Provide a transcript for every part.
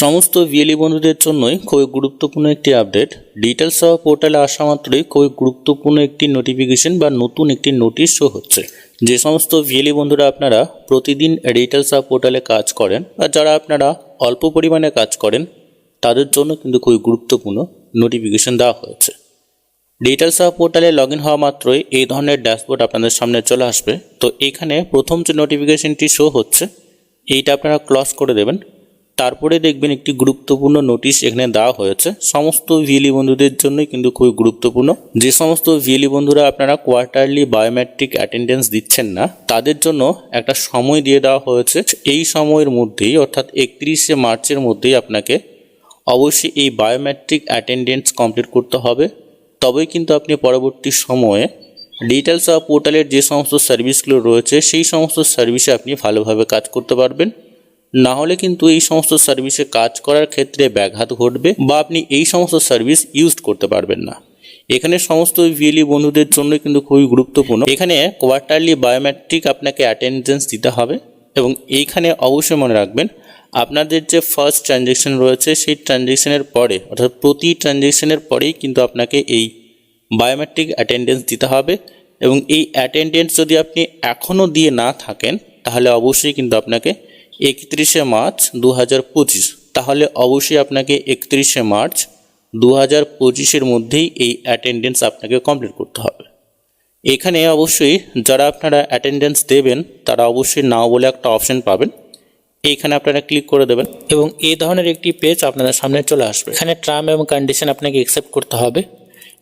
সমস্ত ভিএলই বন্ধুদের জন্যই খুবই গুরুত্বপূর্ণ একটি আপডেট। ডিটেলস সহ পোর্টালে আসা মাত্রই খুবই গুরুত্বপূর্ণ একটি নোটিফিকেশন বা নতুন একটি নোটিশ শো হচ্ছে। যে সমস্ত ভিএলই বন্ধুরা আপনারা প্রতিদিন ডিটেলস সহ পোর্টালে কাজ করেন বা যারা আপনারা অল্প পরিমাণে কাজ করেন, তাদের জন্য কিন্তু খুবই গুরুত্বপূর্ণ নোটিফিকেশন দেওয়া হয়েছে। ডিটেলস সহ পোর্টালে লগ ইন হওয়া মাত্রই এই ধরনের ড্যাশবোর্ড আপনাদের সামনে চলে আসবে। তো এখানে প্রথম যে নোটিফিকেশনটি শো হচ্ছে, এইটা আপনারা ক্লস করে দেবেন। তারপরে দেখবেন একটি গুরুত্বপূর্ণ নোটিশ এখানে দেওয়া হয়েছে। সমস্ত ভিএলি বন্ধুদের জন্যই কিন্তু খুবই গুরুত্বপূর্ণ। যে সমস্ত ভিএলি বন্ধুরা আপনারা কোয়ার্টারলি বায়োমেট্রিক অ্যাটেন্ডেন্স দিচ্ছেন না, তাদের জন্য একটা সময় দিয়ে দেওয়া হয়েছে। এই সময়ের মধ্যেই, অর্থাৎ একত্রিশে মার্চের মধ্যেই আপনাকে অবশ্যই এই বায়োমেট্রিক অ্যাটেন্ডেন্স কমপ্লিট করতে হবে। তবেই কিন্তু আপনি পরবর্তী সময়ে ডিটেলস অফ পোর্টালের যে সমস্ত সার্ভিসগুলো রয়েছে, সেই সমস্ত সার্ভিসে আপনি ভালোভাবে কাজ করতে পারবেন। না হলে কিন্তু এই সমস্ত সার্ভিসে কাজ করার ক্ষেত্রে ব্যাঘাত ঘটবে বা আপনি এই সমস্ত সার্ভিস ইউজ করতে পারবেন না। এখানে সমস্ত ভিএলই বন্ধুদের জন্য কিন্তু খুবই গুরুত্বপূর্ণ। এখানে কোয়ার্টারলি বায়োমেট্রিক আপনাকে অ্যাটেন্ডেন্স দিতে হবে এবং এইখানে অবশ্যই মনে রাখবেন, আপনাদের যে ফার্স্ট ট্রানজ্যাকশন রয়েছে সেই ট্রানজ্যাকশনের পরে, অর্থাৎ প্রতি ট্রানজ্যাকশনের পরেই কিন্তু আপনাকে এই বায়োমেট্রিক অ্যাটেন্ডেন্স দিতে হবে এবং এই অ্যাটেন্ডেন্স যদি আপনি এখনও দিয়ে না থাকেন, তাহলে অবশ্যই কিন্তু আপনাকে একত্রিশে মার্চ দু হাজার পঁচিশ। তাহলে অবশ্যই আপনাকে একত্রিশে মার্চ দু হাজার পঁচিশের মধ্যেই এই অ্যাটেন্ডেন্স আপনাকে কমপ্লিট করতে হবে। এখানে অবশ্যই যারা আপনারা অ্যাটেন্ডেন্স দেবেন, তারা অবশ্যই নাও বলে একটা অপশন পাবেন। এইখানে আপনারা ক্লিক করে দেবেন এবং এই ধরনের একটি পেজ আপনাদের সামনে চলে আসবে। এখানে টার্ম এবং কন্ডিশন আপনাকে অ্যাকসেপ্ট করতে হবে।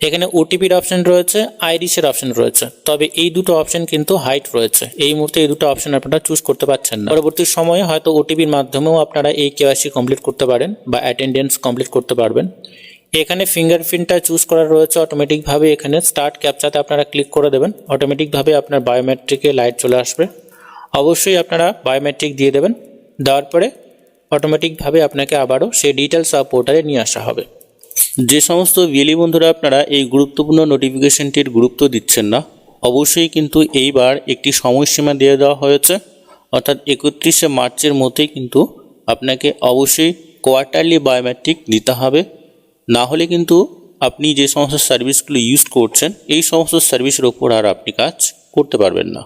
এখানে ওটিপির অপশন রয়েছে আইরিসের অপশন রয়েছে। তবে এই দুটো অপশন কিন্তু হাইট রয়েছে। এই মুহূর্তে এই দুটো অপশন আপনারা চুজ করতে পারছেন না। পরবর্তী সময়ে হয়তো ওটিপির মাধ্যমেও আপনারা এই কেওয়াইসি কমপ্লিট করতে পারেন বা অ্যাটেন্ডেন্স কমপ্লিট করতে পারবেন। এখানে ফিঙ্গারপ্রিন্টটা চুজ করা রয়েছে অটোমেটিকভাবে এখানে স্টার্ট ক্যাপচাতে আপনারা ক্লিক করে দেবেন। অটোমেটিকভাবে আপনার বায়োমেট্রিকে লাইট চলে আসবে। অবশ্যই আপনারা বায়োমেট্রিক দিয়ে দেবেন। দেওয়ার পরে অটোমেটিকভাবে আপনাকে আবারও সেই ডিটেলস পোর্টালে নিয়ে আসা হবে। যে সমস্ত বিএলি বন্ধুরা আপনারা এই গুরুত্বপূর্ণ নোটিফিকেশনটির গুরুত্ব দিচ্ছেন না, অবশ্যই কিন্তু এইবার একটি সময়সীমা দিয়ে দেওয়া হয়েছে। অর্থাৎ একত্রিশে মার্চের মধ্যেই কিন্তু আপনাকে অবশ্যই কোয়ার্টারলি বায়োমেট্রিক দিতে হবে। না হলে কিন্তু আপনি যে সমস্ত সার্ভিসগুলো ইউজ করছেন, এই সমস্ত সার্ভিসের ওপর আর আপনি কাজ করতে পারবেন না।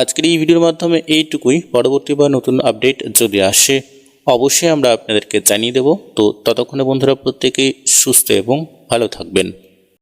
আজকের এই ভিডিওর মাধ্যমে এইটুকুই। পরবর্তী বা নতুন আপডেট যদি আসে অবশ্যই আমরা আপনাদেরকে জানিয়ে দেব। তো ততক্ষণে বন্ধুরা প্রত্যেকেই সুস্থ এবং ভালো থাকবেন।